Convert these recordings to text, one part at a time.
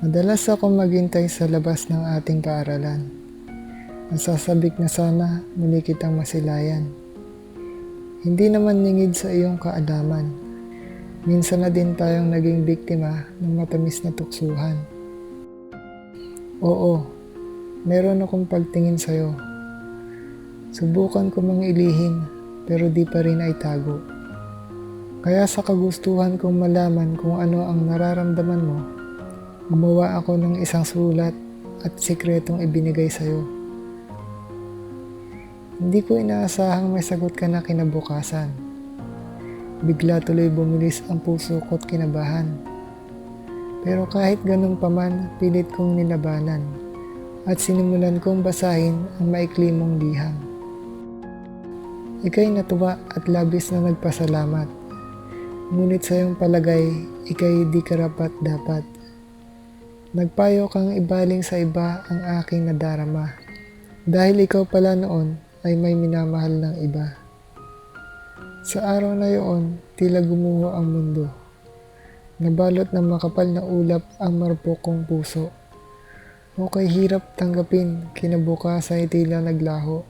Madalas ako maghintay sa labas ng ating paaralan. Nasasabik na sana muli kitang masilayan. Hindi naman ningid sa iyong kaalaman. Minsan na din tayong naging biktima ng matamis na tuksuhan. Oo, meron akong pagtingin sa'yo. Subukan ko mang ilihim pero di pa rin ay tago. Kaya sa kagustuhan kong malaman kung ano ang nararamdaman mo, gumawa ako ng isang sulat at sikretong ibinigay sa'yo. Hindi ko inaasahang may sagot ka na kinabukasan. Bigla tuloy bumilis ang puso ko't kinabahan. Pero kahit ganun pa man, pilit kong nilabanan at sinimulan kong basahin ang maikli mong liham. Ika'y natuwa at labis na nagpasalamat. Ngunit sa iyong palagay, ika'y di karapat dapat. Nagpayo kang ibaling sa iba ang aking nadarama. Dahil ikaw pala noon ay may minamahal ng iba. Sa araw na iyon, tila gumuho ang mundo. Nabalot ng makapal na ulap ang marupok kong puso. O kay hirap tanggapin, kinabukasan ay tila naglaho.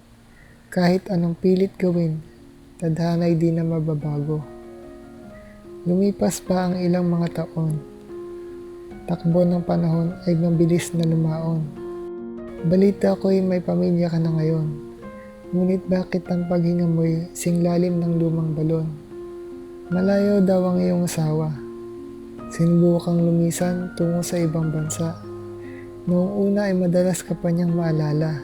Kahit anong pilit gawin, tadhana'y di na mababago. Lumipas pa ang ilang mga taon. Takbo ng panahon ay mabilis na lumaon. Balita ko'y may pamilya ka na ngayon. Ngunit bakit ang paghinga mo'y singlalim ng lumang balon? Malayo daw ang iyong asawa. Sinubukang lumisan tungo sa ibang bansa. Noong una ay madalas ka pa niyang maalala.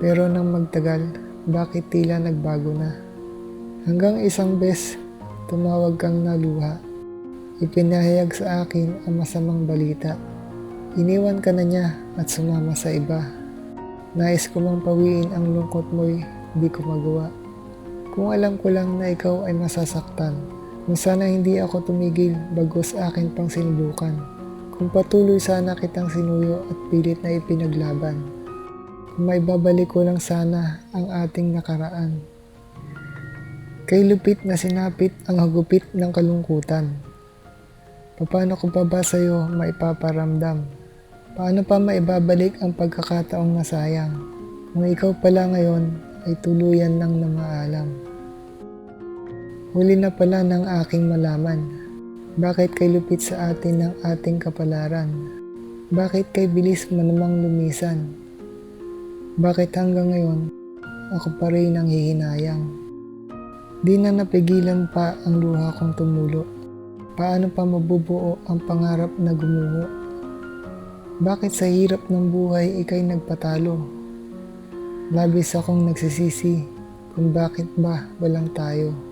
Pero nang magtagal, bakit tila nagbago na? Hanggang isang bes, tumawag kang naluha. Ipinahayag sa akin ang masamang balita. Iniwan ka na niya at sumama sa iba. Nais ko mang pawiin ang lungkot mo'y di ko magawa. Kung alam ko lang na ikaw ay masasaktan, kung sana hindi ako tumigil bagos akin pang sinubukan. Kung patuloy sana kitang sinuyo at pilit na ipinaglaban. Kung may babalik ko lang sana ang ating nakaraan. Kay lupit na sinapit ang hagupit ng kalungkutan. Paano ko pa ba sa'yo maipaparamdam? Paano pa maibabalik ang pagkakataong nasayang? Kung ikaw pala ngayon ay tuluyan nang namaalam. Huli na pala ng aking malaman. Bakit kay lupit sa atin ng ating kapalaran? Bakit kay bilis mo namang lumisan? Bakit hanggang ngayon ako pa rin ang hihinayang? Di na napigilan pa ang luha kong tumulo. Paano pa mabubuo ang pangarap na gumuho? Bakit sa hirap ng buhay ikay nagpatalo? Labis akong nagsisisi kung bakit ba walang tayo.